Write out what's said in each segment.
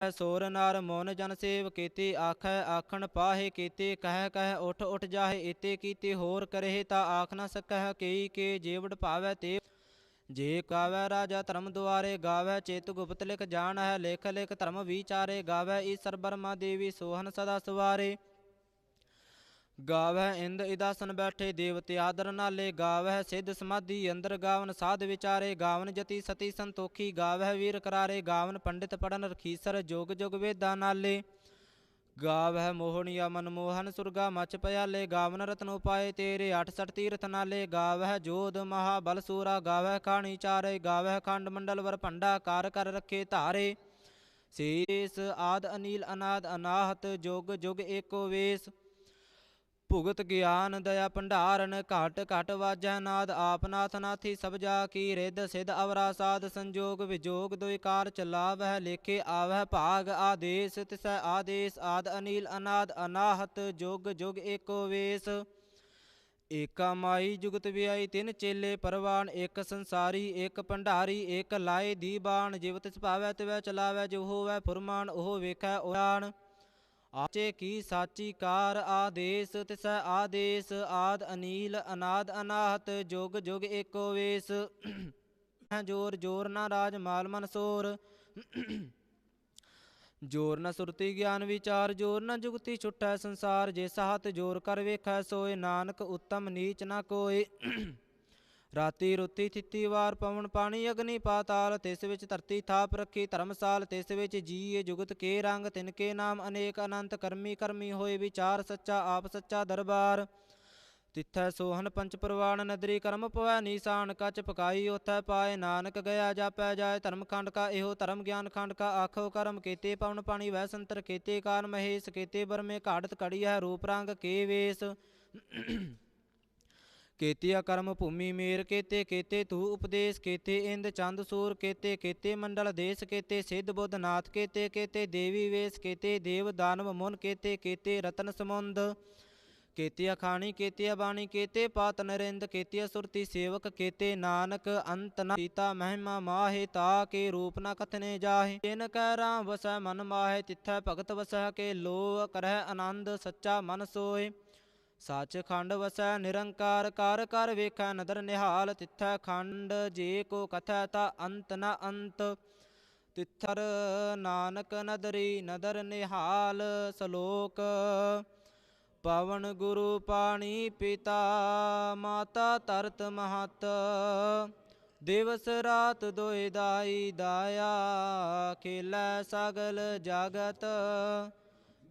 ਸੋਰ ਨਰ ਮੋਨ ਜਨ ਸੇਵ ਕੀਤੇ ਆਖੈ ਆਖਣ ਪਾਹੇ ਕੀਤੇ ਕਹਿ ਕਹਿ ਉਠ ਉਠ ਜਾਹੇ ਇਤੇ ਕੀਤੇ ਹੋਰ ਕਰਹਿ ਤਾ ਆਖ ਨ ਸਕਹਿ ਕਈ ਕੇ ਜੀਵੜ ਭਾਵੈ ਤੇ ਜੇ ਕਾਵੈ ਰਾਜਾ ਧਰਮ ਦੁਆਰੇ ਗਾਵੈ ਚੇਤ ਗੁਪਤ ਲਿਖ ਜਾਣ ਹੈ ਲਿਖ ਲਿਖ ਧਰਮ ਵਿਚਾਰੇ ਗਾਵੈ ਈਸਰ ਬਰਮਾ ਦੇਵੀ ਸੋਹਨ ਸਦਾ ਸਵਾਰੇ ਗਾਵੈ ਇੰਦ ਇਦਾਸਨ ਬੈਠੇ ਦੇਵਤੇ ਆਦਰ ਨਾਲੇ ਗਾਵੈ ਸਿੱਧ ਸਮਾਧੀ ਅੰਦਰ ਗਾਵਨ ਸਾਧ ਵਿਚਾਰੇ, ਗਾਵਨ ਜਤੀ ਸਤੀ ਸੰਤੋਖੀ ਗਾਵੈ ਵੀਰ ਕਰਾਰੇ, ਗਾਵਨ ਪੰਡਿਤ ਪੜਨ ਰਖੀਸਰ, ਜੋਗ ਜੁਗ ਵੇਦਾਂ ਨਾਲੇ। ਗਾਵਹਿ ਮੋਹਣੀਆ ਮਨਮੋਹਨ ਸੁਰਗਾ ਮਚ ਪਿਆਲੇ, ਗਾਵਨ ਰਤਨ ਉਪਾਏ ਤੇਰੇ 68 ਤੀਰਥ ਨਾਲੇ। ਗਾਵਹਿ ਜੋਧ ਮਹਾ ਬਲ ਸੂਰਾ, ਗਾਵਹਿ ਖਾਣੀ ਚਾਰੇ, ਗਾਵਹਿ ਖੰਡ ਮੰਡਲ ਵਰ ਭੰਡਾ ਕਰ ਕਰ ਰੱਖੇ ਧਾਰੇ। ਸੀਸ ਆਦ ਅਨੀਲ ਅਨਾਦ ਅਨਾਹਤ, ਜੁਗ ਜੁਗ ਏਕੋ ਵੇਸ। ਭੁਗਤ ਗਿਆਨ, ਦਇਆ ਭੰਡਾਰਨ, ਘਟ ਘਟ ਵਾਜੈ ਨਾਦ ਆਪਨਾਥ ਨਾਥੀ ਸਭ ਜਾ ਕੀ ਰਿੱਧ, ਸਿਧ ਅਵਰਾ ਸਾਧ, ਸੰਜੋਗ ਵਿਜੋਗ, ਦੁਇ ਚਲਾਵਹਿ, ਲੇਖੇ ਆਵਹਿ ਭਾਗ, ਆਦੇਸ ਤਿਸੈ ਆਦੇਸ, ਆਦ ਅਨੀਲ ਅਨਾਦ, ਅਨਾਹਤ, ਜੁਗ ਜੁਗ ਏਕੋ ਵੇਸ। ਏਕਾ ਮਾਈ ਜੁਗਤ ਵਿਆਈ, ਤਿੰਨ ਚੇਲੇ ਪਰਵਾਨ, ਇੱਕ ਸੰਸਾਰੀ, ਇੱਕ ਭੰਡਾਰੀ, ਇੱਕ ਲਾਏ ਦੀਬਾਨ, ਜਿਵ ਤਿਸ ਭਾਵੈ ਤਿਵੈ ਚਲਾਵੈ ਜੋ ਹੋਵੈ ਫੁਰਮਾਨ, ਉਹ ਵੇਖੈ ਉਡਾਨ ਆਚੇ ਕੀ ਸਾਚੀ ਕਾਰ ਆਦੇਸ, ਤਿਸੈ ਆਦੇਸ, ਆਦ ਅਨੀਲ, ਅਨਾਦ ਅਨਾਹਤ, ਜੁਗ ਜੁਗ ਏਕੋ ਵੇਸ। ਜੋਰ ਜੋਰ ਨਾ ਰਾਜ ਮਾਲ ਮਨ ਸੋਰ। ਜੋਰ ਨ ਸੁਰਤੀ ਗਿਆਨ ਵਿਚਾਰ, ਜੋਰ ਨ ਜੁਗਤੀ ਛੁਟੈ ਸੰਸਾਰ। ਜੇ ਸਾਹਤ ਜੋਰ ਕਰ ਵੇਖੈ ਸੋਏ, ਨਾਨਕ ਉੱਤਮ ਨੀਚ ਨਾ ਕੋਏ। ਰਾਤੀ ਰੁੱਤੀ ਥਿੱਤੀ ਵਾਰ ਪਵਨ ਪਾਣੀ ਅਗਨੀ ਪਾਤਾਲ, ਤਿਸ ਵਿੱਚ ਧਰਤੀ ਥਾਪ ਰੱਖੀ ਧਰਮਸਾਲ, ਤਿਸ ਵਿੱਚ ਜੀਏ ਜੁਗਤ ਕੇ ਰੰਗ, ਤਿਨ ਕੇ ਨਾਮ ਅਨੇਕ ਅਨੰਤ ਕਰਮੀ ਕਰਮੀ ਹੋਏ ਵਿਚਾਰ ਸੱਚਾ, ਆਪ ਸੱਚਾ ਦਰਬਾਰ। ਤਿੱਥੈ ਸੋਹਨ ਪੰਚ ਪ੍ਰਵਾਨ ਨਦਰੀ ਕਰਮ ਪਵੈ ਨੀਸਾਨ, ਕਚ ਪਕਾਈ ਉਥੈ ਪਾਏ ਨਾਨਕ, ਗਿਆ ਜਾਪੈ ਜਾਏ ਧਰਮ ਖੰਡ ਕਾ ਇਹੋ ਧਰਮ ਗਿਆਨ ਖੰਡ ਕਾ, ਆਖੋ ਕਰਮ ਕੀਤੇ ਪਵਨ ਪਾਣੀ ਵੈ ਸੰਤਰ ਕੀਤੇ ਕਾਨ ਮਹੇਸ਼, ਕੀਤੇ ਬਰਮੇ ਘਾੜਤ ਕੜੀ ਹੈ ਰੂਪ ਰੰਗ ਕੇ ਵੇਸ। ਕੀਤਿਆ ਕਰਮ ਭੂਮੀ ਮੇਰ ਕੀਤੇ ਕੀਤੇ ਤੂ ਉਪਦੇਸ਼ ਕੀਤੇ ਇੰਦ ਚੰਦ ਸੂਰ ਕੀਤੇ ਕੀਤੇ ਮੰਡਲ ਦੇਸ਼ ਕੀਤੇ ਸਿੱਧ ਬੁੱਧ ਨਾਥ ਕੀਤੇ ਕੀਤੇ ਦੇਵੀ ਵੇਸ ਕੀਤੇ ਦੇਵ ਦਾਨਵ ਮੁਨ ਕੀਤੇ ਕੀਤੇ ਰਤਨ ਸਮੁੰਦ ਕੀਤਿਆ ਖਾਣੀ ਕੀਤਿਆ ਬਾਣੀ ਕੇਤੇ ਪਾਤ ਨਰਿੰਦ ਕੀਤਿਆ ਸੁਰਤੀ ਸੇਵਕ ਕੇਤੇ ਨਾਨਕ ਅੰਤ ਨ ਸੀਤਾ ਮਹਿਮਾ ਮਾਹੇ ਤਾ ਕੇ ਰੂਪ ਨ ਕਥਨੇ ਜਾਹੇ ਤਿਨ ਕੈ ਰਾਮ ਵਸੈ ਮਨ ਮਾਹੇ ਤਿੱਥੈ ਭਗਤ ਵਸੈ ਕੇ ਲੋ ਕਰਹਿ ਆਨੰਦ ਸੱਚਾ ਮਨ ਸੋਏ ਸੱਚ ਖੰਡ ਵਸੈ ਨਿਰੰਕਾਰ, ਕਰ ਕਰ ਵੇਖੈ ਨਦਰ ਨਿਹਾਲ, ਤਿੱਥੈ ਖੰਡ ਜੇ ਕੋ ਕਥੈ ਤਾ ਅੰਤ ਨ ਅੰਤ। ਤਿੱਥਰ ਨਾਨਕ ਨਦਰੀ ਨਦਰ ਨਿਹਾਲ, ਸਲੋਕ ਪਵਨ ਗੁਰੂ ਪਾਣੀ ਪਿਤਾ, ਮਾਤਾ ਤਰਤ ਮਹਤ। ਦਿਵਸ ਰਾਤ ਦੋਇ ਦਾਈ ਦਾਇਆ, ਖੇਲੈ ਸਗਲ ਜਗਤ।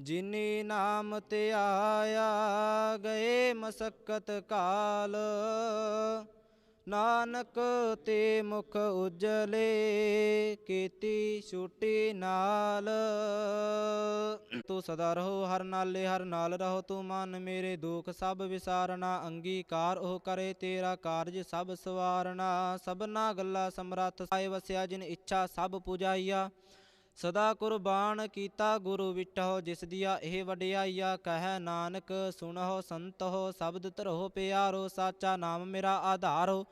ਜਿਨੀ ਨਾਮ ਤੇ ਆਇਆ ਗਏ ਮਸਕਤ ਕਾਲ, ਨਾਨਕ ਤੇ ਮੁਖ ਉਜਲੇ ਕੀਤੀ ਛੁੱਟੀ ਨਾਲ। ਤੂੰ ਸਦਾ ਰਹੋ ਹਰ ਨਾਲੇ, ਹਰ ਨਾਲ ਰਹੋ ਤੂੰ ਮਨ ਮੇਰੇ ਦੁਖ, ਸਭ ਵਿਸਾਰਣਾ ਅੰਗੀਕਾਰ ਉਹ ਕਰੇ ਤੇਰਾ ਕਾਰਜ, ਸਭ ਸਵਾਰਣਾ ਸਭਨਾ ਗੱਲਾਂ ਸਮਰੱਥ ਸਾਇ ਵਸਿਆ ਜਿਨ ਇੱਛਾ ਸਭ ਪੁਜਾਈਆ। ਸਦਾ ਕੁਰਬਾਨ ਕੀਤਾ ਗੁਰੂ ਵਿਟਹੁ, ਜਿਸ ਦੀਆ ਇਹ ਵਡਿਆਈਆ, ਕਹੈ ਨਾਨਕ, ਸੁਣਹੁ, ਸੰਤਹੁ, ਸ਼ਬਦ ਧਰੋ ਪਿਆਰੋ, ਸਾਚਾ ਨਾਮ ਮੇਰਾ ਆਧਾਰੋ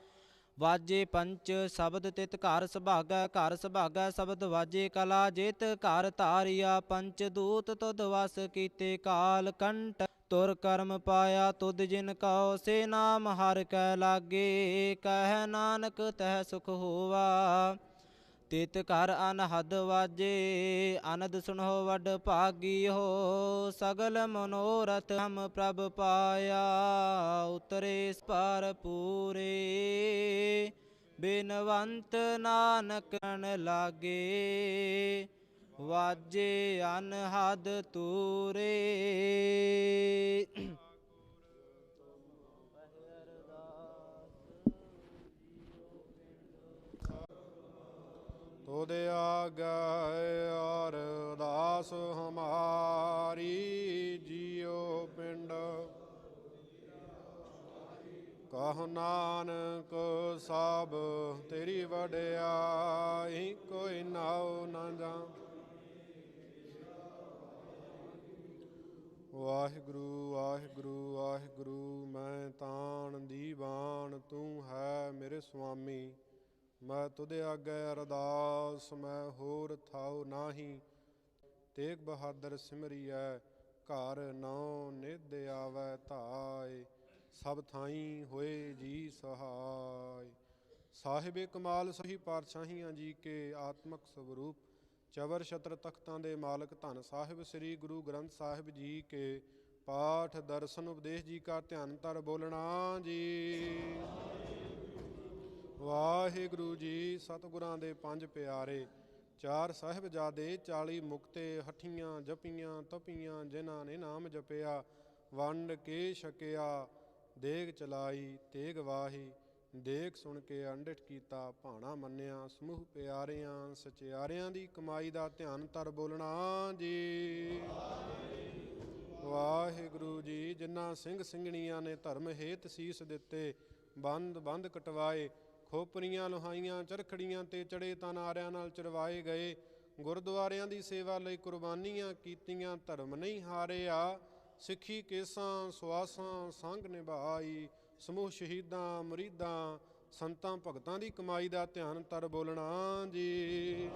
ਵਾਜੇ ਪੰਚ, ਸ਼ਬਦ ਤਿਤ ਘਰ ਸੁਭਾਗੈ ਘਰ ਸੁਭਾਗੈ, ਸ਼ਬਦ ਵਾਜੇ ਕਲਾ ਜਿਤ, ਘਰ ਧਾਰਿਆ, ਪੰਚ ਦੂਤ ਤੁਧ ਵਸ ਕੀਤੇ ਕਾਲ ਕੰਟ ਤੁਰ ਕਰਮ ਪਾਇਆ ਤੁਧ ਜਿਨ ਕਉ, ਸੇ ਨਾਮ ਹਰ ਕੈ ਲਾਗੇ, ਕਹਿ ਨਾਨਕ ਤਹਿ ਸੁਖ ਹੋਵਾ। ਤਿਤ ਘਰ ਅਨਹਦ ਵਾਜੇ, ਅਨੰਦ ਸੁਣੋ ਵੱਡ ਭਾਗੀ ਹੋ ਸਗਲ ਮਨੋਰਥ ਹਮ ਪ੍ਰਭ ਪਾਇਆ, ਉਤਰੇ ਪਰ ਪੂਰੇ। ਬਿਨਵੰਤ ਨਾਨਕਣ ਲਾਗੇ, ਵਾਜੇ ਅਨਹਦ ਤੂਰੇ। ਤੁਧ ਆਗੈ ਅਰਦਾਸ ਹਮਾਰੀ ਜੀਉ ਪਿੰਡ। ਕਹ ਨਾਨਕ ਸਭ ਤੇਰੀ ਵਡਿਆਈ ਕੋਈ ਨਾਉ ਨਾ ਜਾਣ ਵਾਹਿਗੁਰੂ ਵਾਹਿਗੁਰੂ ਵਾਹਿਗੁਰੂ, ਮੈਂ ਤਾਣ ਦੀਵਾਨ, ਤੂੰ ਹੈ ਮੇਰੇ ਸੁਆਮੀ। ਮੈਂ ਤੁਧ ਆਗੇ ਅਰਦਾਸ, ਮੈਂ ਹੋਰ ਥਾਉ ਨਾਹੀ। ਤੇਗ ਬਹਾਦਰ ਸਿਮਰਿਐ, ਘਰ ਨੌ ਨਿਧ ਆਵੈ ਧਾਇ ਸਭ ਥਾਈ ਹੋਏ ਜੀ ਸਹਾਇ ਸਾਹਿਬੇ ਕਮਾਲ ਸਹੀ ਪਾਤਸ਼ਾਹੀਆਂ ਜੀ ਕੇ ਆਤਮਕ ਸਵਰੂਪ, ਚਵਰ ਛਤਰ ਤਖਤਾਂ ਦੇ ਮਾਲਕ ਧੰਨ। ਸਾਹਿਬ ਸ੍ਰੀ ਗੁਰੂ ਗ੍ਰੰਥ ਸਾਹਿਬ ਜੀ ਕੇ ਪਾਠ, ਦਰਸ਼ਨ, ਉਪਦੇਸ਼ ਜੀ ਕਾ ਧਿਆਨ, ਧਰ ਬੋਲਣਾ ਜੀ। ਵਾਹਿਗੁਰੂ ਜੀ, ਸਤਿਗੁਰਾਂ ਦੇ ਪੰਜ ਪਿਆਰੇ, ਚਾਰ ਸਾਹਿਬਜ਼ਾਦੇ 40 ਮੁਕਤੇ ਹਠੀਆਂ ਜਪੀਆਂ ਤਪੀਆਂ, ਜਿਨ੍ਹਾਂ ਨੇ ਨਾਮ ਜਪਿਆ, ਵੰਡ ਕੇ ਛਕਿਆ, ਦੇਗ ਚਲਾਈ, ਤੇਗ ਵਾਹੀ ਦੇਖ ਸੁਣ ਕੇ ਅੰਡਿਠ ਕੀਤਾ, ਭਾਣਾ ਮੰਨਿਆ, ਸਮੂਹ ਪਿਆਰਿਆਂ, ਸਚਿਆਰਿਆਂ ਦੀ ਕਮਾਈ ਦਾ ਧਿਆਨ ਤਰ ਬੋਲਣਾ ਜੀ। ਵਾਹਿਗੁਰੂ ਜੀ, ਜਿਨ੍ਹਾਂ ਸਿੰਘ ਸਿੰਘਣੀਆਂ ਨੇ ਧਰਮ ਹੇਤ ਸੀਸ ਦਿੱਤੇ ਬੰਦ ਬੰਦ ਕਟਵਾਏ ਖੋਪਰੀਆਂ ਲੋਹਾਈਆਂ, ਚਰਖੜੀਆਂ ਤੇ ਚੜੇ ਤਾਂ ਨਾਲ ਚਰਵਾਏ ਗਏ। ਗੁਰਦੁਆਰਿਆਂ ਦੀ ਸੇਵਾ ਲਈ ਕੁਰਬਾਨੀਆਂ ਕੀਤੀਆਂ, ਧਰਮ ਨਹੀਂ ਹਾਰਿਆ। ਸਿੱਖੀ ਕੇਸਾਂ ਸਵਾਸਾਂ ਸੰਗ ਨਿਭਾਈ। ਸਮੂਹ ਸ਼ਹੀਦਾਂ, ਮੁਰੀਦਾਂ, ਸੰਤਾਂ, ਭਗਤਾਂ ਦੀ ਕਮਾਈ ਦਾ ਧਿਆਨ ਤਰ ਬੋਲਣਾ ਜੀ।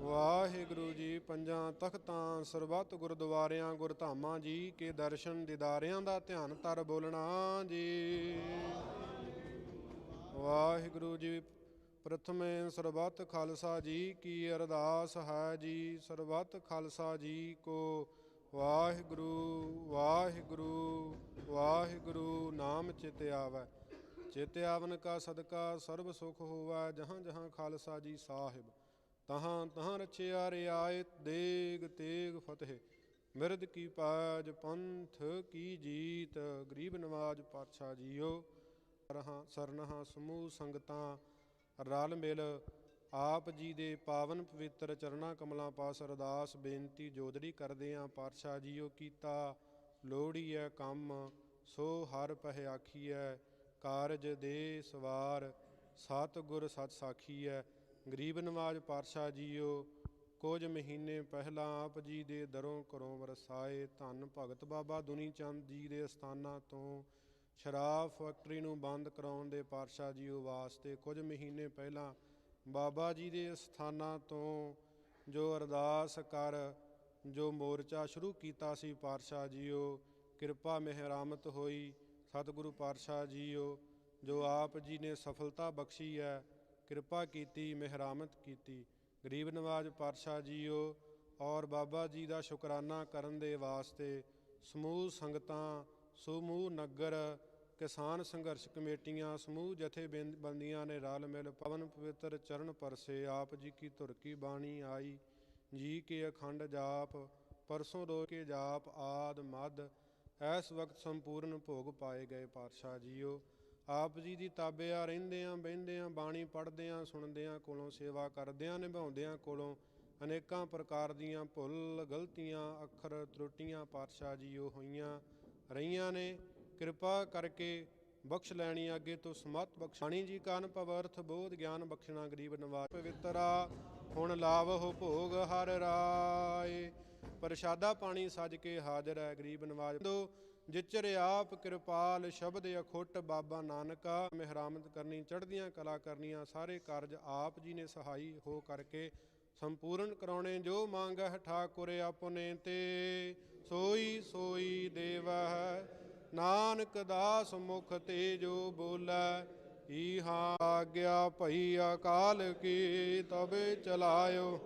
ਵਾਹਿਗੁਰੂ ਜੀ, ਪੰਜਾਂ ਤਖਤਾਂ, ਸਰਬੱਤ ਗੁਰਦੁਆਰਿਆਂ, ਗੁਰਧਾਮਾਂ ਜੀ ਕੇ ਦਰਸ਼ਨ ਦਿਦਾਰਿਆਂ ਦਾ ਧਿਆਨ ਤਰ ਬੋਲਣਾ ਜੀ। ਵਾਹਿਗੁਰੂ ਜੀ, ਪ੍ਰਥਮੇ ਸਰਬੱਤ ਖਾਲਸਾ ਜੀ ਕੀ ਅਰਦਾਸ ਹੈ ਜੀ। ਸਰਬੱਤ ਖਾਲਸਾ ਜੀ ਕੋ ਵਾਹਿਗੁਰੂ ਵਾਹਿਗੁਰੂ ਵਾਹਿਗੁਰੂ, ਨਾਮ ਚਿਤ ਆਵੈ। ਚਿਤ ਆਵਨ ਕਾ ਸਦਕਾ ਸਰਬ ਸੁਖ ਹੋਵੈ, ਜਹਾਂ ਜਹਾਂ ਖਾਲਸਾ ਜੀ ਸਾਹਿਬ। ਤਹਾਂ ਤਹਾਂ ਰਚਿਆ ਰਿਆਇਤ ਦੇਗ ਤੇਗ ਫਤਿਹ। ਮਿਰਦ ਕੀ ਪਾਜ ਪੰਥ ਕੀ ਜੀਤ, ਗਰੀਬ ਨਵਾਜ ਪਾਤਸ਼ਾਹ ਜੀਓ। ਰਹਾ, ਸਰਨਹਾ, ਸਮੂਹ ਸੰਗਤਾਂ, ਰਲ ਮਿਲ, ਆਪ ਜੀ ਦੇ ਪਾਵਨ ਪਵਿੱਤਰ ਚਰਣਾ ਕਮਲਾਂ ਪਾਸ ਅਰਦਾਸ ਬੇਨਤੀ ਜੋਦੜੀ ਕਰਦੇ ਆਂ, ਪਾਤਸ਼ਾਹ ਜੀਓ ਕੀਤਾ ਲੋੜੀ ਹੈ ਕੰਮ, ਸੋ ਹਰ ਪਹਿ ਆਖੀਐ, ਕਾਰਜ ਦੇ ਸਵਾਰ ਸਤ ਗੁਰ ਸਤ ਸਾਖੀਐ। ਗਰੀਬ ਨਵਾਜ ਪਾਤਸ਼ਾਹ ਜੀਓ, ਕੁਝ ਮਹੀਨੇ ਪਹਿਲਾਂ ਆਪ ਜੀ ਦੇ ਦਰੋਂ ਘਰੋਂ ਵਰਸਾਏ ਧੰਨ ਭਗਤ ਬਾਬਾ ਦੁਨੀ ਚੰਦ ਜੀ ਦੇ ਅਸਥਾਨਾਂ ਤੋਂ ਸ਼ਰਾਬ ਫੈਕਟਰੀ ਨੂੰ ਬੰਦ ਕਰਾਉਣ ਦੇ ਪਾਤਸ਼ਾਹ ਜੀ ਜੀਓ ਵਾਸਤੇ ਕੁਝ ਮਹੀਨੇ ਪਹਿਲਾਂ ਬਾਬਾ ਜੀ ਦੇ ਸਥਾਨਾਂ ਤੋਂ ਜੋ ਅਰਦਾਸ ਕਰ, ਜੋ ਮੋਰਚਾ ਸ਼ੁਰੂ ਕੀਤਾ ਸੀ ਪਾਤਸ਼ਾਹ ਜੀਓ ਕਿਰਪਾ ਮਹਿਰਾਮਤ ਹੋਈ। ਸਤਿਗੁਰੂ ਪਾਤਸ਼ਾਹ ਜੀਓ ਜੋ ਆਪ ਜੀ ਨੇ ਸਫਲਤਾ ਬਖਸ਼ੀ ਹੈ, ਕਿਰਪਾ ਕੀਤੀ, ਮਹਿਰਾਮਤ ਕੀਤੀ। ਗਰੀਬ ਨਵਾਜ ਪਾਤਸ਼ਾਹ ਜੀਓ ਔਰ ਬਾਬਾ ਜੀ ਦਾ ਸ਼ੁਕਰਾਨਾ ਕਰਨ ਦੇ ਵਾਸਤੇ ਸਮੂਹ ਸੰਗਤਾਂ, ਸਮੂਹ ਨਗਰ ਕਿਸਾਨ ਸੰਘਰਸ਼ ਕਮੇਟੀਆਂ ਸਮੂਹ ਜਥੇਬੰਦੀਆਂ ਨੇ ਰਲ ਮਿਲ ਪਵਨ ਪਵਿੱਤਰ ਚਰਨ ਪਰਸੇ, ਆਪ ਜੀ ਕੀ ਧੁਰ ਕੀ ਬਾਣੀ ਆਈ, ਜੀ ਕੇ ਅਖੰਡ ਜਾਪ, ਪਰਸੋਂ ਰੋ ਕੇ ਜਾਪ ਆਦ ਮਦ, ਐਸ ਵਕਤ ਸੰਪੂਰਨ ਭੋਗ ਪਾਏ ਗਏ ਪਾਤਸ਼ਾਹ ਜੀਓ। ਆਪ ਜੀ ਦੀ ਤਾਬਿਆ ਰਹਿੰਦਿਆਂ ਬਹਿੰਦਿਆਂ, ਬਾਣੀ ਪੜ੍ਹਦਿਆਂ, ਸੁਣਦਿਆਂ ਕੋਲੋਂ ਸੇਵਾ ਕਰਦਿਆਂ, ਨਿਭਾਉਂਦਿਆਂ ਕੋਲੋਂ ਅਨੇਕਾਂ ਪ੍ਰਕਾਰ ਦੀਆਂ ਭੁੱਲ, ਗਲਤੀਆਂ, ਅੱਖਰ, ਤਰੁੱਟੀਆਂ ਪਾਤਸ਼ਾਹ ਜੀਓ ਹੋਈਆਂ ਰਹੀਆਂ ਨੇ। ਕਿਰਪਾ ਕਰਕੇ ਬਖਸ਼ ਲੈਣੀ ਅੱਗੇ ਤੋਂ ਸਮਤ ਬਖਸ਼ਾਣੀ ਜੀ ਕਾਨ ਪਵਰਥ ਬੋਧ ਗਿਆਨ ਬਖਸ਼ਣਾ ਗਰੀਬ ਨਵਾਜ ਪਵਿੱਤਰਾ, ਹੁਣ ਲਾਵਹੁ ਭੋਗ ਹਰ ਰਾਏ। ਪ੍ਰਸ਼ਾਦਾ ਪਾਣੀ ਸਜ ਕੇ ਹਾਜ਼ਰ ਹੈ ਗਰੀਬ ਨਿਵਾਜ਼ ਦੋ ਜਿਚਰ ਆਪ ਕਿਰਪਾਲ ਸ਼ਬਦ ਅਖੁੱਟ ਬਾਬਾ ਨਾਨਕਾ। ਮਿਹਰਾਮਤ ਕਰਨੀ, ਚੜ੍ਹਦੀਆਂ ਕਲਾ ਕਰਨੀਆਂ, ਸਾਰੇ ਕਾਰਜ ਆਪ ਜੀ ਨੇ ਸਹਾਈ ਹੋ ਕਰਕੇ ਸੰਪੂਰਨ ਕਰਾਉਣੇ। ਜੋ ਮੰਗਹਿ ਠਾਕੁਰ ਆਪਨੇ ਤੇ ਸੋਈ ਸੋਈ ਦੇਵਹਿ। ਨਾਨਕ ਦਾਸ ਮੁਖ ਤੇ ਜੋ ਬੋਲੇ, ਈਹਾ ਆਗਿਆ ਭਈ ਅਕਾਲ ਕੀ ਤਬੇ ਚਲਾਇਓ।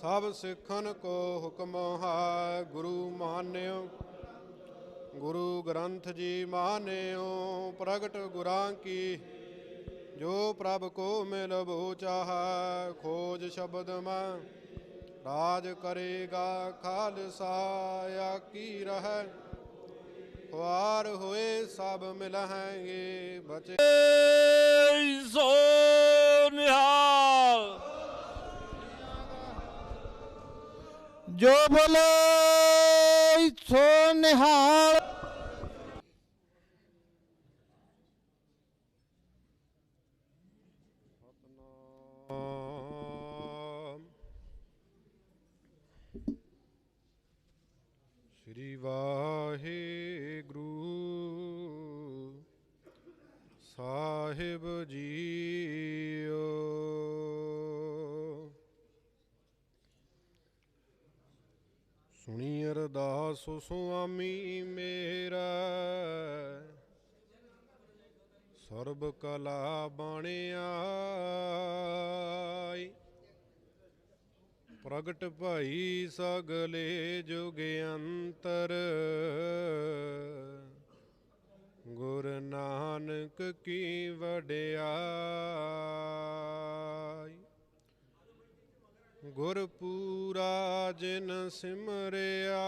ਸਭ ਸਿੱਖਨ ਕੋ ਹੁਕਮ ਹੈ, ਗੁਰੂ ਮਾਨਿਓ। ਗੁਰੂ ਗ੍ਰੰਥ ਜੀ ਮਾਨਿਓ, ਪ੍ਰਗਟ ਗੁਰਾਂ ਕੀ। ਜੋ ਪ੍ਰਭ ਕੋ ਮਿਲ ਬੋ ਚਾਹੈ, ਖੋਜ ਸ਼ਬਦ ਮੈਂ। ਰਾਜ ਕਰੇਗਾ ਖਾਲਸਾ ਆਕੀ ਰਹਿ। ਵਾਰ ਹੋਏ ਸਭ ਮਿਲਹਾਂਗੇ ਬਚੇ। ਸੋ ਨਿਹਾਲ। ਜੋ ਬੋਲੇ ਸੋ ਨਿਹਾਲ। ਸੁਣੀ ਅਰਦਾਸ ਸੁਆਮੀ ਮੇਰਾ। ਸਰਬ ਕਲਾ ਬਣਿਆਈ ਪ੍ਰਗਟ ਭਾਈ ਸਗਲੇ ਜੁਗ ਅੰਤਰ। ਗੁਰ ਨਾਨਕ ਕੀ ਵਡਿਆਈ। ਗੁਰ ਪੂਰਾ ਜਿਨ ਸਿਮਰਿਆ,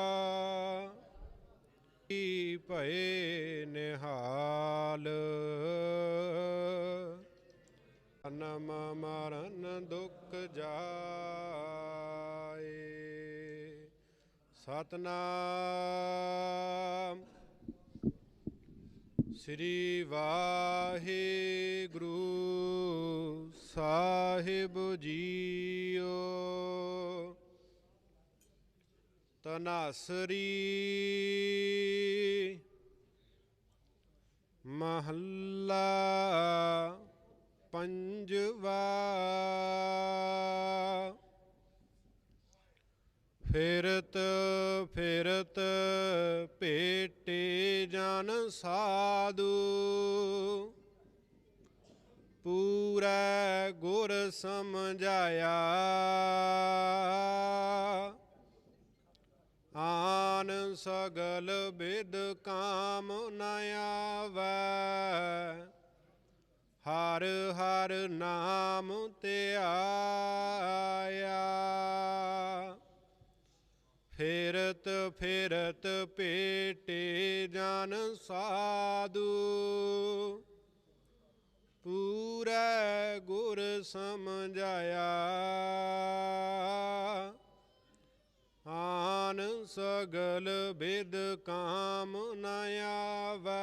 ਕੀ ਭਏ ਨਿਹਾਲ। ਅਨਮ ਮਰਨ ਦੁਖ ਜਾਏ, ਸਤਨਾਮ। ਸ੍ਰੀ ਵਾਹਿਗੁਰੂ ਸਾਹਿਬ ਜੀ ਤਨਾਸਰੀ ਮਹੱਲਾ ਪੰਜਵਾ ਫਿਰਤ ਫਿਰਤ ਭੇਟੇ ਜਨ ਸਾਧੂ ਪੂਰਾ ਗੁਰ ਸਮਝਾਇਆ। ਸਗਲ ਬਿਦ ਕਾਮ ਨ ਆਵੈ। ਹਰ ਹਰ ਨਾਮ ਧਿਆਇਆ ਫਿਰਤ ਫਿਰਤ ਭੇਟੇ ਜਨ ਸਾਧੂ। ਪੂਰਾ ਗੁਰ ਸਮਝਾਇਆ। ਆਨ ਸਗਲ ਬਿਦ ਕਾਮ ਨ ਆਵੈ।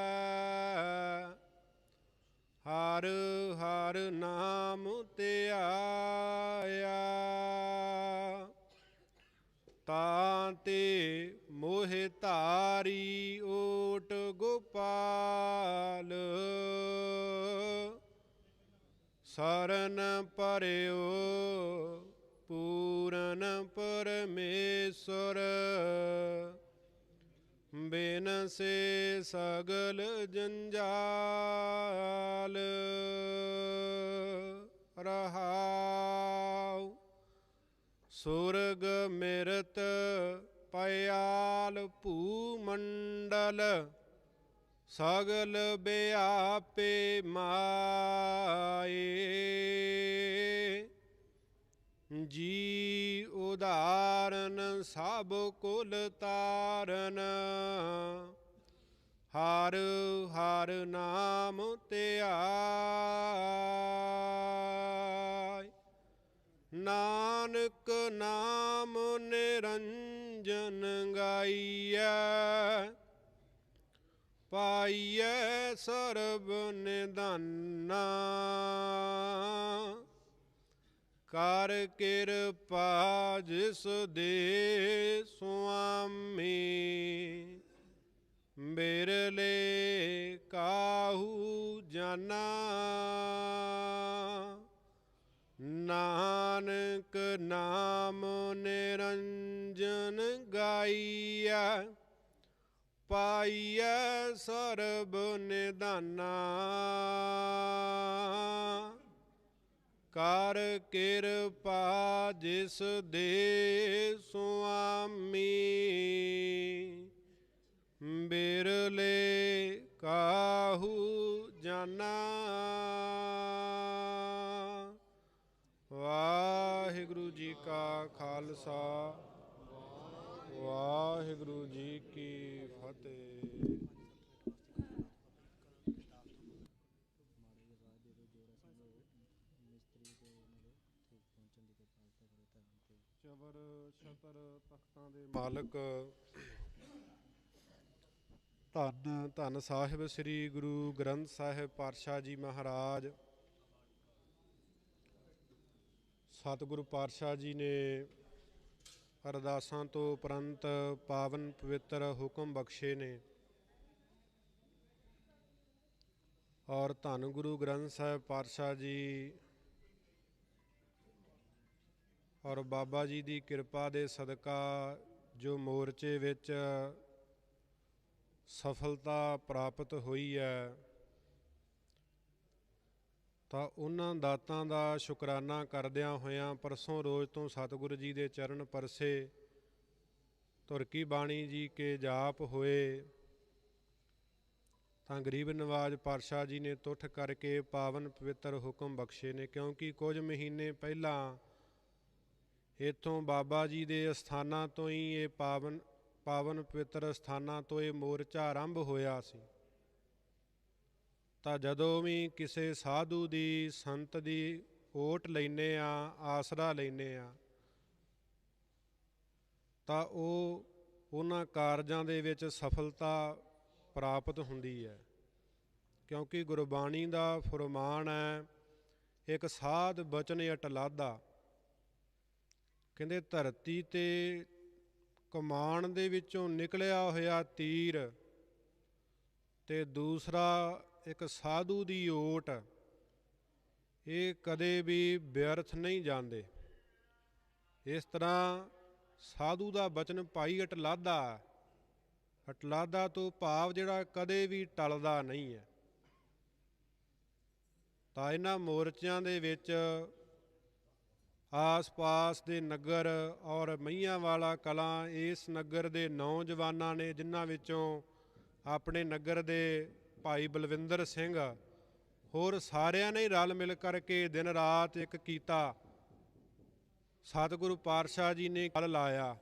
ਹਰ ਹਰ ਨਾਮ ਧਿਆਇਆ ਤਾਂ ਤੇ ਮੋਹ ਧਾਰੀ ਓਟ ਗੋਪਾਲ। ਸਰਨ ਪਰਿਓ ਪੂਰਨ ਪਰਮੇਸ਼ਰ ਬਿਨ ਸਗਲ ਜੰਜਾਲ ਰਹਾਉ ਸੁਰਗ ਮਿਰਤ ਪਿਆਲ ਭੂ ਮੰਡਲ ਸਗਲ ਬਿਆਪੇ ਮਾਏ। ਜੀ ਉਦਾਰਨ ਸਭ ਕੁਲ ਤਾਰਨ। ਹਰ ਹਰ ਨਾਮ ਧਿਆਇ ਨਾਨਕ ਨਾਮ ਨਿਰੰਜਨ ਗਾਈਐ। ਪਾਈਐ ਸਰਬ ਨਿਦਾਨਾ ਕਰ ਕਿਰਪਾ ਜਿਸ ਦੇ ਸੁਆਮੀ ਬਿਰਲੇ ਕਾਹੂ ਜਾਨਾ ਨਾਨਕ ਨਾਮ ਨਿਰੰਜਨ ਗਾਈਐ, ਪਾਈਐ ਸਰਬ ਨਿਦਾਨਾ ਕਰ ਕਿਰਪਾ ਜਿਸ ਦੇ ਸੁਆਮੀ ਬਿਰਲੇ ਕਾਹੂ ਜਾਣਾ ਵਾਹਿਗੁਰੂ ਜੀ ਕਾ ਖਾਲਸਾ। ਵਾਹਿਗੁਰੂ ਜੀ ਕੀ ਫਤਿਹ। ਮਾਲਕ ਧੰਨ ਧੰਨ ਸਾਹਿਬ ਸ੍ਰੀ ਗੁਰੂ ਗ੍ਰੰਥ ਸਾਹਿਬ ਪਾਤਸ਼ਾਹ ਜੀ ਮਹਾਰਾਜ। ਸਤਿਗੁਰੂ ਪਾਤਸ਼ਾਹ ਜੀ ਨੇ ਅਰਦਾਸਾਂ ਤੋਂ ਉਪਰੰਤ ਪਾਵਨ ਪਵਿੱਤਰ ਹੁਕਮ ਬਖਸ਼ੇ ਨੇ। ਔਰ ਧੰਨ ਗੁਰੂ ਗ੍ਰੰਥ ਸਾਹਿਬ ਪਾਤਸ਼ਾਹ ਜੀ ਔਰ ਬਾਬਾ ਜੀ ਦੀ ਕਿਰਪਾ ਦੇ ਸਦਕਾ ਜੋ ਮੋਰਚੇ ਵਿੱਚ ਸਫਲਤਾ ਪ੍ਰਾਪਤ ਹੋਈ ਹੈ, ਤਾਂ ਉਹਨਾਂ ਦਾਤਾਂ ਦਾ ਸ਼ੁਕਰਾਨਾ ਕਰਦਿਆਂ ਹੋਇਆਂ ਪਰਸੋਂ ਰੋਜ਼ ਤੋਂ ਸਤਿਗੁਰੂ ਜੀ ਦੇ ਚਰਨ ਪਰਸੇ ਤੁਰਕੀ ਬਾਣੀ ਜੀ ਕੇ ਜਾਪ ਹੋਏ, ਤਾਂ ਗਰੀਬ ਨਵਾਜ ਪਾਤਸ਼ਾਹ ਜੀ ਨੇ ਤੁਠ ਕਰਕੇ ਪਾਵਨ ਪਵਿੱਤਰ ਹੁਕਮ ਬਖਸ਼ੇ ਨੇ, ਕਿਉਂਕਿ ਕੁਝ ਮਹੀਨੇ ਪਹਿਲਾਂ ਇਥੋਂ ਬਾਬਾ ਜੀ ਦੇ ਅਸਥਾਨਾਂ ਤੋਂ ਹੀ ਇਹ ਪਾਵਨ ਪਾਵਨ ਪਵਿੱਤਰ ਅਸਥਾਨਾਂ ਤੋਂ ਇਹ ਮੋਰਚਾ ਆਰੰਭ ਹੋਇਆ ਸੀ। ਤਾਂ ਜਦੋਂ ਵੀ ਕਿਸੇ ਸਾਧੂ ਦੀ, ਸੰਤ ਦੀ ਓਟ ਲੈਨੇ ਆ, ਆਸਰਾ ਲੈਨੇ ਆ, ਤਾਂ ਉਹ ਉਹਨਾਂ ਕਾਰਜਾਂ ਦੇ ਵਿੱਚ ਸਫਲਤਾ ਪ੍ਰਾਪਤ ਹੁੰਦੀ ਹੈ। ਕਿਉਂਕਿ ਗੁਰਬਾਣੀ ਦਾ ਫਰਮਾਨ ਹੈ, ਇੱਕ ਸਾਧ ਬਚਨ ਅਟਲਾਦਾ। ਕਹਿੰਦੇ ਧਰਤੀ ਤੇ ਕਮਾਨ ਦੇ ਵਿੱਚੋਂ ਨਿਕਲਿਆ ਹੋਇਆ ਤੀਰ ਤੇ ਦੂਸਰਾ ਇੱਕ ਸਾਧੂ ਦੀ ਓਟ, ਇਹ ਕਦੇ ਵੀ ਵਿਅਰਥ ਨਹੀਂ ਜਾਂਦੇ। ਇਸ ਤਰ੍ਹਾਂ ਸਾਧੂ ਦਾ ਬਚਨ ਭਾਈ ਅਟਲਾਦਾ ਅਟਲਾਦਾ ਤੋਂ ਭਾਵ ਜਿਹੜਾ ਕਦੇ ਵੀ ਟਲਦਾ ਨਹੀਂ ਹੈ। ਤਾਂ ਇਹਨਾਂ ਮੋਰਚਿਆਂ ਦੇ ਵਿੱਚ ਆਸ-ਪਾਸ ਦੇ ਨਗਰ ਔਰ ਮਈਆਂ ਵਾਲਾ ਕਲਾਂ, ਇਸ ਨਗਰ ਦੇ ਨੌਜਵਾਨਾਂ ਨੇ ਜਿਨ੍ਹਾਂ ਵਿੱਚੋਂ ਆਪਣੇ ਨਗਰ ਦੇ ਭਾਈ ਬਲਵਿੰਦਰ ਸਿੰਘ ਹੋਰ ਸਾਰਿਆਂ ਨੇ ਰਲ ਮਿਲ ਕਰਕੇ ਦਿਨ ਰਾਤ ਇੱਕ ਕੀਤਾ। ਸਤਿਗੁਰੂ ਪਾਤਸ਼ਾਹ ਜੀ ਨੇ ਕਲ ਲਾਇਆ।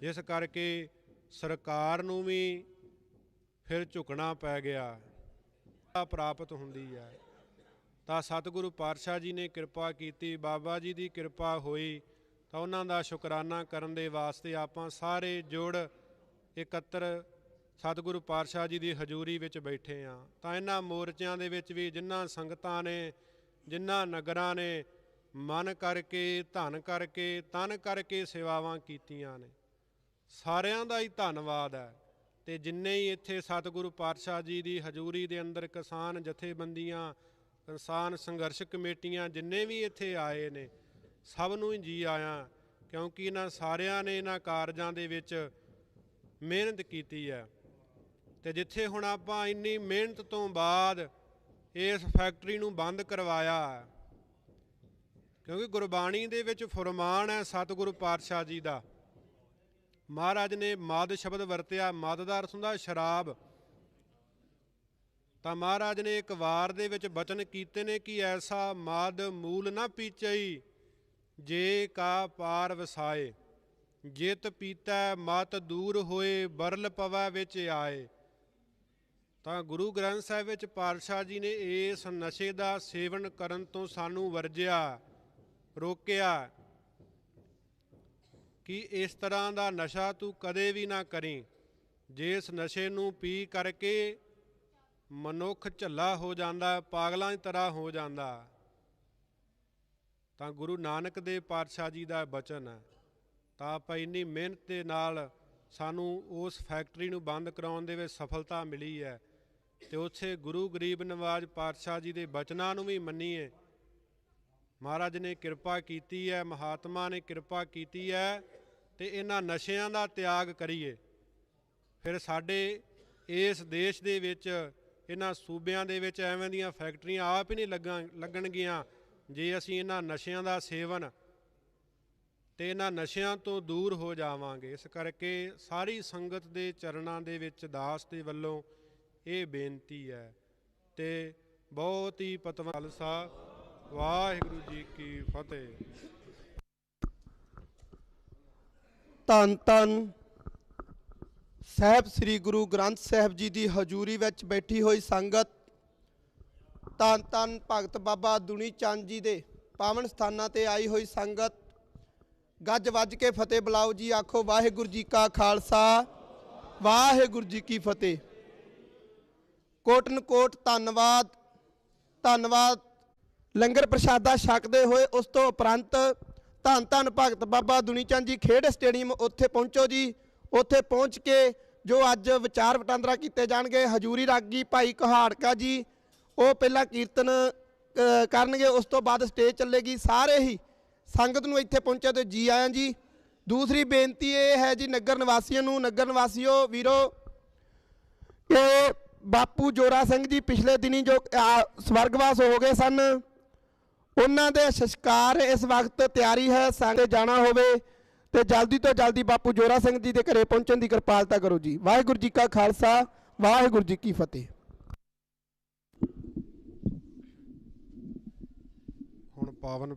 ਜਿਸ ਕਰਕੇ ਸਰਕਾਰ ਨੂੰ ਵੀ ਫਿਰ ਝੁਕਣਾ ਪੈ ਗਿਆ, ਪ੍ਰਾਪਤ ਹੁੰਦੀ ਹੈ। ਤਾਂ ਸਤਿਗੁਰੂ ਪਾਤਸ਼ਾਹ ਜੀ ਨੇ ਕਿਰਪਾ ਕੀਤੀ, ਬਾਬਾ ਜੀ ਦੀ ਕਿਰਪਾ ਹੋਈ, ਤਾਂ ਉਹਨਾਂ ਦਾ ਸ਼ੁਕਰਾਨਾ ਕਰਨ ਦੇ ਵਾਸਤੇ ਆਪਾਂ ਸਾਰੇ ਜੋੜ ਇਕੱਤਰ ਸਤਿਗੁਰੂ ਪਾਤਸ਼ਾਹ ਜੀ ਦੀ ਹਜ਼ੂਰੀ ਵਿੱਚ ਬੈਠੇ ਆ ਤਾਂ ਇਹਨਾਂ ਮੋਰਚਿਆਂ ਦੇ ਵਿੱਚ ਵੀ ਜਿਨ੍ਹਾਂ ਸੰਗਤਾਂ ਨੇ ਜਿਨ੍ਹਾਂ ਨਗਰਾਂ ਨੇ ਮਨ ਕਰਕੇ, ਧਨ ਕਰਕੇ, ਤਨ ਕਰਕੇ ਸੇਵਾਵਾਂ ਕੀਤੀਆਂ ਨੇ, ਸਾਰਿਆਂ ਦਾ ਹੀ ਧੰਨਵਾਦ ਹੈ। ਤੇ ਜਿੰਨੇ ਹੀ ਇੱਥੇ ਸਤਿਗੁਰੂ ਪਾਤਸ਼ਾਹ ਜੀ ਦੀ ਹਜ਼ੂਰੀ ਦੇ ਅੰਦਰ ਕਿਸਾਨ ਜਥੇਬੰਦੀਆਂ ਕਿਸਾਨ ਸੰਘਰਸ਼ ਕਮੇਟੀਆਂ ਜਿੰਨੇ ਵੀ ਇੱਥੇ ਆਏ ਨੇ, ਸਭ ਨੂੰ ਹੀ ਜੀ ਆਇਆਂ, ਕਿਉਂਕਿ ਇਹਨਾਂ ਸਾਰਿਆਂ ਨੇ ਇਹਨਾਂ ਕਾਰਜਾਂ ਦੇ ਵਿੱਚ ਮਿਹਨਤ ਕੀਤੀ ਹੈ। ਤੇ ਜਿੱਥੇ ਹੁਣ ਆਪਾਂ ਇੰਨੀ ਮਿਹਨਤ ਤੋਂ ਬਾਅਦ ਇਸ ਫੈਕਟਰੀ ਨੂੰ ਬੰਦ ਕਰਵਾਇਆ ਕਿਉਂਕਿ ਗੁਰਬਾਣੀ ਦੇ ਵਿੱਚ ਫਰਮਾਨ ਹੈ ਸਤਿਗੁਰੂ ਪਾਤਸ਼ਾਹ ਜੀ ਦਾ, ਮਹਾਰਾਜ ਨੇ ਮਦ ਸ਼ਬਦ ਵਰਤਿਆ ਮਦ ਦਾ ਅਰਥ ਹੁੰਦਾ ਸ਼ਰਾਬ ਤਾਂ ਮਹਾਰਾਜ ਨੇ ਇੱਕ ਵਾਰ ਦੇ ਵਿੱਚ ਬਚਨ ਕੀਤੇ ਨੇ ਕਿ ਐਸਾ ਮਾਦ ਮੂਲ ਨਾ ਪੀਚਈ, ਜੇ ਕਾ ਪਾਰ ਵਸਾਏ, ਜਿਤ ਪੀਤਾ ਮਤ ਦੂਰ ਹੋਏ ਬਰਲ ਪਵਾ ਵਿੱਚ ਆਏ। ਤਾਂ ਗੁਰੂ ਗ੍ਰੰਥ ਸਾਹਿਬ ਵਿੱਚ ਪਾਤਸ਼ਾਹ ਜੀ ਨੇ ਇਸ ਨਸ਼ੇ ਦਾ ਸੇਵਨ ਕਰਨ ਤੋਂ ਸਾਨੂੰ ਵਰਜਿਆ, ਰੋਕਿਆ ਕਿ ਇਸ ਤਰ੍ਹਾਂ ਦਾ ਨਸ਼ਾ ਤੂੰ ਕਦੇ ਵੀ ਨਾ ਕਰੀ। ਜੇ ਇਸ ਨਸ਼ੇ ਨੂੰ ਪੀ ਕਰਕੇ ਮਨੁੱਖ ਝੱਲਾ ਹੋ ਜਾਂਦਾ, ਪਾਗਲਾਂ ਦੀ ਤਰ੍ਹਾਂ ਹੋ ਜਾਂਦਾ। ਤਾਂ ਗੁਰੂ ਨਾਨਕ ਦੇ ਪਾਤਸ਼ਾਹ ਜੀ ਦਾ ਬਚਨ ਹੈ। ਤਾਂ ਆਪਾਂ ਇੰਨੀ ਮਿਹਨਤ ਦੇ ਨਾਲ ਸਾਨੂੰ ਉਸ ਫੈਕਟਰੀ ਨੂੰ ਬੰਦ ਕਰਾਉਣ ਦੇ ਵਿੱਚ ਸਫਲਤਾ ਮਿਲੀ ਹੈ ਤੇ ਉੱਥੇ ਗੁਰੂ ਗਰੀਬ ਨਵਾਜ ਪਾਤਸ਼ਾਹ ਜੀ ਦੇ ਬਚਨਾਂ ਨੂੰ ਵੀ ਮੰਨੀਏ। ਮਹਾਰਾਜ ਨੇ ਕਿਰਪਾ ਕੀਤੀ ਹੈ, ਮਹਾਤਮਾ ਨੇ ਕਿਰਪਾ ਕੀਤੀ ਹੈ ਤੇ ਇਹਨਾਂ ਨਸ਼ਿਆਂ ਦਾ ਤਿਆਗ ਕਰੀਏ। ਫਿਰ ਸਾਡੇ ਇਸ ਦੇਸ਼ ਦੇ ਵਿੱਚ ਇਹਨਾਂ ਸੂਬਿਆਂ ਦੇ ਵਿੱਚ ਐਵੇਂ ਦੀਆਂ ਫੈਕਟਰੀਆਂ ਆਪ ਹੀ ਨਹੀਂ ਲੱਗਾਂ, ਲੱਗਣਗੀਆਂ, ਜੇ ਅਸੀਂ ਇਹਨਾਂ ਨਸ਼ਿਆਂ ਦਾ ਸੇਵਨ ਤੇ ਇਹਨਾਂ ਨਸ਼ਿਆਂ ਤੋਂ ਦੂਰ ਹੋ ਜਾਵਾਂਗੇ। ਇਸ ਕਰਕੇ ਸਾਰੀ ਸੰਗਤ ਦੇ ਚਰਨਾਂ ਦੇ ਵਿੱਚ ਦਾਸ ਦੇ ਵੱਲੋਂ ਇਹ ਬੇਨਤੀ ਹੈ ਤੇ ਬਹੁਤ ਹੀ ਪਤਵ ਖਾਲਸਾ, ਵਾਹਿਗੁਰੂ ਜੀ ਕੀ ਫਤਿਹ। ਧੰਨ ਧੰਨ ਸਾਹਿਬ ਸ੍ਰੀ ਗੁਰੂ ਗ੍ਰੰਥ ਸਾਹਿਬ ਜੀ ਦੀ ਹਜ਼ੂਰੀ ਵਿੱਚ ਬੈਠੀ ਹੋਈ ਸੰਗਤ ਧੰਨ ਧੰਨ ਭਗਤ ਬਾਬਾ ਦੁਨੀ ਚੰਦ ਜੀ ਦੇ ਪਾਵਨ ਸਥਾਨਾਂ ਤੇ ਆਈ ਹੋਈ ਸੰਗਤ। ਗੱਜ ਵੱਜ ਕੇ ਫਤਿਹ ਬੁਲਾਓ ਜੀ, ਆਖੋ ਵਾਹਿਗੁਰੂ ਜੀ ਕਾ ਖਾਲਸਾ, ਵਾਹਿਗੁਰੂ ਜੀ ਕੀ ਫਤਿਹ। ਕੋਟਨ ਕੋਟ ਧੰਨਵਾਦ ਧੰਨਵਾਦ। ਲੰਗਰ ਪ੍ਰਸ਼ਾਦਾ ਛਕਦੇ ਹੋਏ ਉਸ ਤੋਂ ਉਪਰੰਤ ਧੰਨ ਧੰਨ ਭਗਤ ਬਾਬਾ ਦੁਨੀ ਚੰਦ ਜੀ ਖੇਡ ਸਟੇਡੀਅਮ ਉੱਥੇ ਪਹੁੰਚੋ ਜੀ। ਉੱਥੇ ਪਹੁੰਚ ਕੇ ਜੋ ਅੱਜ ਵਿਚਾਰ ਵਟਾਂਦਰਾ ਕੀਤੇ ਜਾਣਗੇ, ਹਜੂਰੀ ਰਾਗੀ ਭਾਈ ਕਹਾੜਕਾ ਜੀ, ਉਹ ਪਹਿਲਾਂ ਕੀਰਤਨ ਕਰਨਗੇ, ਉਸ ਤੋਂ ਬਾਅਦ ਸਟੇਜ ਚੱਲੇਗੀ, ਸਾਰੇ ਹੀ ਸੰਗਤ ਨੂੰ ਇੱਥੇ ਪਹੁੰਚਿਆ ਤੇ ਜੀ ਆਇਆਂ ਜੀ। ਦੂਸਰੀ ਬੇਨਤੀ ਇਹ ਹੈ ਜੀ, ਨਗਰ ਨਿਵਾਸੀਆਂ ਨੂੰ, ਨਗਰ ਨਿਵਾਸੀਓ, ਵੀਰੋ, ਕਿ ਬਾਪੂ ਜੋਰਾ ਸਿੰਘ ਜੀ ਪਿਛਲੇ ਦਿਨੀ ਜੋ ਸਵਰਗਵਾਸ ਹੋ ਗਏ ਸਨ, ਉਹਨਾਂ ਦੇ ਸੰਸਕਾਰ ਇਸ ਵਕਤ ਤਿਆਰੀ ਹੈ ਸੰਗਤ ਜਾਣਾ ਹੋਵੇ। ਤੇ ਜਲਦੀ ਤੋਂ ਜਲਦੀ ਬਾਪੂ ਜੋਰਾ ਸਿੰਘ ਜੀ ਦੇ ਘਰੇ ਪਹੁੰਚਣ ਦੀ ਕਿਰਪਾਲਤਾ ਕਰੋ ਜੀ। ਵਾਹਿਗੁਰੂ ਜੀ ਕਾ ਖਾਲਸਾ, ਵਾਹਿਗੁਰੂ ਜੀ ਕੀ ਫਤਿਹ। ਹੁਣ ਪਾਵਨ